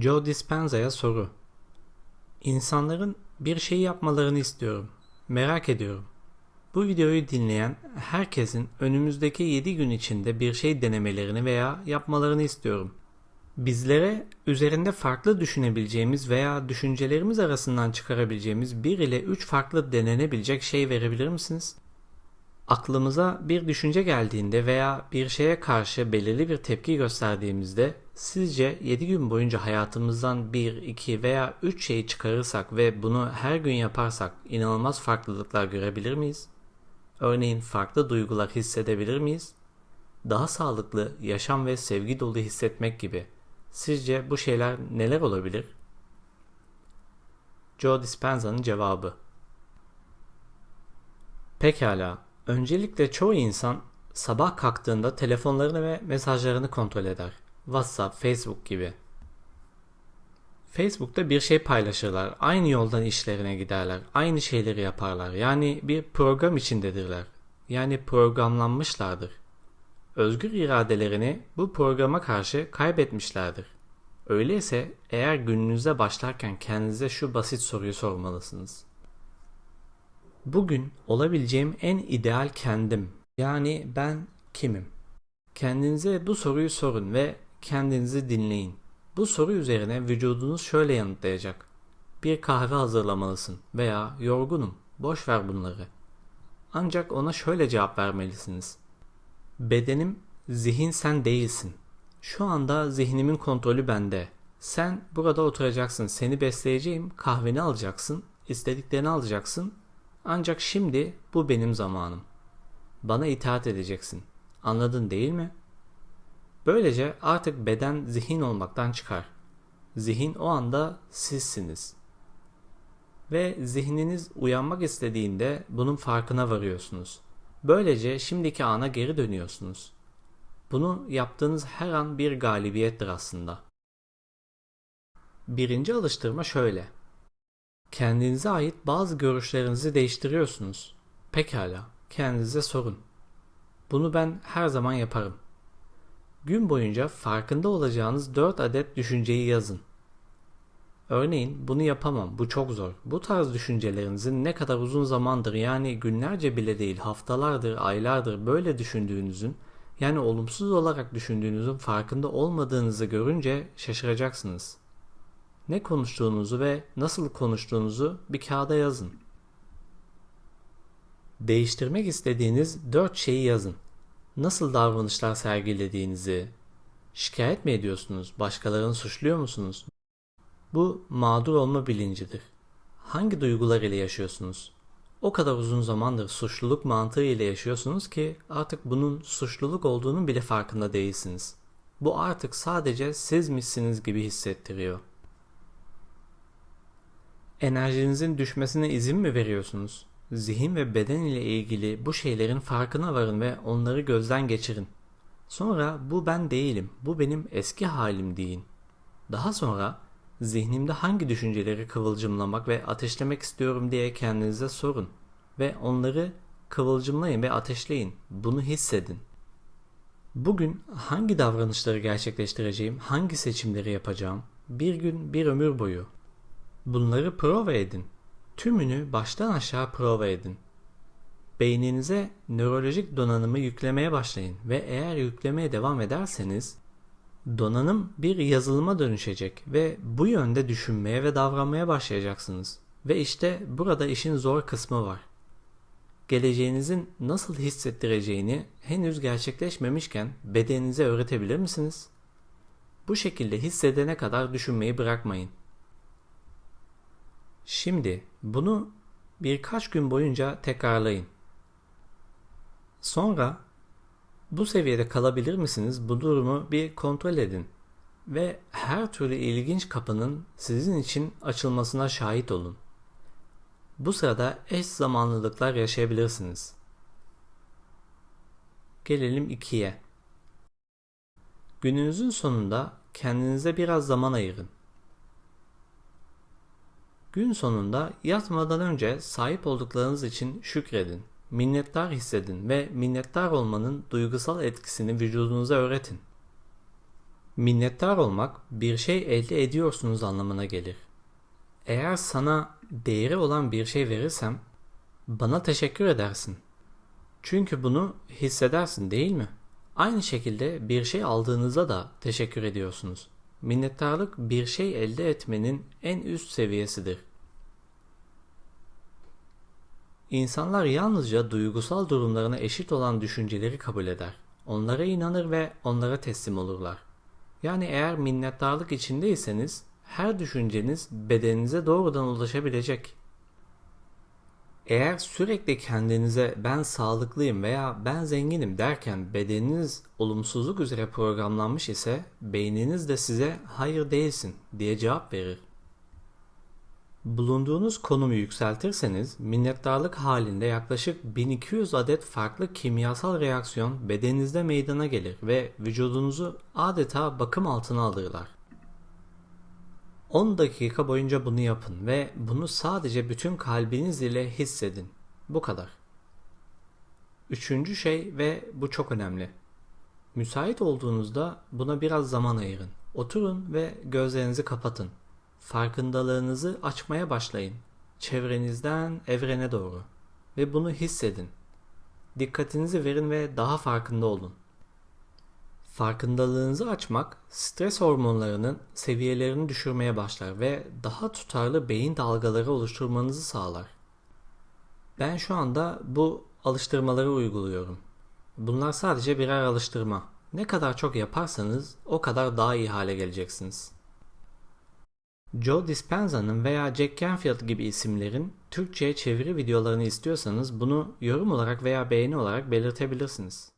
Joe Dispenza'ya soru. İnsanların bir şey yapmalarını istiyorum. Merak ediyorum. Bu videoyu dinleyen herkesin önümüzdeki 7 gün içinde bir şey denemelerini veya yapmalarını istiyorum. Bizlere üzerinde farklı düşünebileceğimiz veya düşüncelerimiz arasından çıkarabileceğimiz 1 ile 3 farklı denenebilecek şey verebilir misiniz? Aklımıza bir düşünce geldiğinde veya bir şeye karşı belirli bir tepki gösterdiğimizde sizce 7 gün boyunca hayatımızdan 1, 2 veya 3 şeyi çıkarırsak ve bunu her gün yaparsak inanılmaz farklılıklar görebilir miyiz? Örneğin farklı duygular hissedebilir miyiz? Daha sağlıklı, yaşam ve sevgi dolu hissetmek gibi. Sizce bu şeyler neler olabilir? Joe Dispenza'nın cevabı Pekala. Öncelikle çoğu insan sabah kalktığında telefonlarını ve mesajlarını kontrol eder. WhatsApp, Facebook gibi. Facebook'ta bir şey paylaşırlar. Aynı yoldan işlerine giderler. Aynı şeyleri yaparlar. Yani bir program içindedirler. Yani programlanmışlardır. Özgür iradelerini bu programa karşı kaybetmişlerdir. Öyleyse eğer gününüze başlarken kendinize şu basit soruyu sormalısınız. Bugün olabileceğim en ideal kendim. Yani ben kimim? Kendinize bu soruyu sorun ve kendinizi dinleyin. Bu soru üzerine vücudunuz şöyle yanıtlayacak. Bir kahve hazırlamalısın veya yorgunum, boş ver bunları. Ancak ona şöyle cevap vermelisiniz. Bedenim, zihin sen değilsin. Şu anda zihnimin kontrolü bende. Sen burada oturacaksın, seni besleyeceğim, kahveni alacaksın, istediklerini alacaksın. Ancak şimdi bu benim zamanım. Bana itaat edeceksin. Anladın değil mi?'' Böylece artık beden zihin olmaktan çıkar. Zihin o anda sizsiniz. Ve zihniniz uyanmak istediğinde bunun farkına varıyorsunuz. Böylece şimdiki ana geri dönüyorsunuz. Bunu yaptığınız her an bir galibiyettir aslında. Birinci alıştırma şöyle. Kendinize ait bazı görüşlerinizi değiştiriyorsunuz. Pekala, kendinize sorun. Bunu ben her zaman yaparım. Gün boyunca farkında olacağınız 4 adet düşünceyi yazın. Örneğin bunu yapamam, bu çok zor. Bu tarz düşüncelerinizin ne kadar uzun zamandır yani günlerce bile değil haftalardır, aylardır böyle düşündüğünüzün yani olumsuz olarak düşündüğünüzün farkında olmadığınızı görünce şaşıracaksınız. Ne konuştuğunuzu ve nasıl konuştuğunuzu bir kağıda yazın. Değiştirmek istediğiniz 4 şeyi yazın nasıl davranışlar sergilediğinizi, şikayet mi ediyorsunuz, başkalarını suçluyor musunuz? Bu mağdur olma bilincidir. Hangi duygular ile yaşıyorsunuz? O kadar uzun zamandır suçluluk mantığı ile yaşıyorsunuz ki artık bunun suçluluk olduğunu bile farkında değilsiniz. Bu artık sadece sizmişsiniz gibi hissettiriyor. Enerjinizin düşmesine izin mi veriyorsunuz? Zihin ve beden ile ilgili bu şeylerin farkına varın ve onları gözden geçirin. Sonra bu ben değilim, bu benim eski halim deyin. Daha sonra zihnimde hangi düşünceleri kıvılcımlamak ve ateşlemek istiyorum diye kendinize sorun ve onları kıvılcımlayın ve ateşleyin. Bunu hissedin. Bugün hangi davranışları gerçekleştireceğim, hangi seçimleri yapacağım? Bir gün, bir ömür boyu. Bunları prova edin. Tümünü baştan aşağı prova edin. Beyninize nörolojik donanımı yüklemeye başlayın ve eğer yüklemeye devam ederseniz donanım bir yazılıma dönüşecek ve bu yönde düşünmeye ve davranmaya başlayacaksınız. Ve işte burada işin zor kısmı var. Geleceğinizin nasıl hissettireceğini henüz gerçekleşmemişken bedeninize öğretebilir misiniz? Bu şekilde hissedene kadar düşünmeyi bırakmayın. Şimdi bunu birkaç gün boyunca tekrarlayın. Sonra bu seviyede kalabilir misiniz? Bu durumu bir kontrol edin ve her türlü ilginç kapının sizin için açılmasına şahit olun. Bu sırada eş zamanlılıklar yaşayabilirsiniz. Gelelim 2'ye. Gününüzün sonunda kendinize biraz zaman ayırın. Gün sonunda yatmadan önce sahip olduklarınız için şükredin, minnettar hissedin ve minnettar olmanın duygusal etkisini vücudunuza öğretin. Minnettar olmak bir şey elde ediyorsunuz anlamına gelir. Eğer sana değeri olan bir şey verirsem bana teşekkür edersin. Çünkü bunu hissedersin değil mi? Aynı şekilde bir şey aldığınızda da teşekkür ediyorsunuz. Minnettarlık bir şey elde etmenin en üst seviyesidir. İnsanlar yalnızca duygusal durumlarına eşit olan düşünceleri kabul eder. Onlara inanır ve onlara teslim olurlar. Yani eğer minnettarlık içindeyseniz her düşünceniz bedeninize doğrudan ulaşabilecek. Eğer sürekli kendinize ben sağlıklıyım veya ben zenginim derken bedeniniz olumsuzluk üzere programlanmış ise beyniniz de size hayır değilsin diye cevap verir. Bulunduğunuz konumu yükseltirseniz minnettarlık halinde yaklaşık 1200 adet farklı kimyasal reaksiyon bedeninizde meydana gelir ve vücudunuzu adeta bakım altına alırlar. 10 dakika boyunca bunu yapın ve bunu sadece bütün kalbiniz ile hissedin. Bu kadar. Üçüncü şey ve bu çok önemli. Müsait olduğunuzda buna biraz zaman ayırın. Oturun ve gözlerinizi kapatın. Farkındalığınızı açmaya başlayın. Çevrenizden evrene doğru. Ve bunu hissedin. Dikkatinizi verin ve daha farkında olun. Farkındalığınızı açmak stres hormonlarının seviyelerini düşürmeye başlar ve daha tutarlı beyin dalgaları oluşturmanızı sağlar. Ben şu anda bu alıştırmaları uyguluyorum. Bunlar sadece birer alıştırma. Ne kadar çok yaparsanız o kadar daha iyi hale geleceksiniz. Joe Dispenza'nın veya Jack Canfield gibi isimlerin Türkçe'ye çeviri videolarını istiyorsanız bunu yorum olarak veya beğeni olarak belirtebilirsiniz.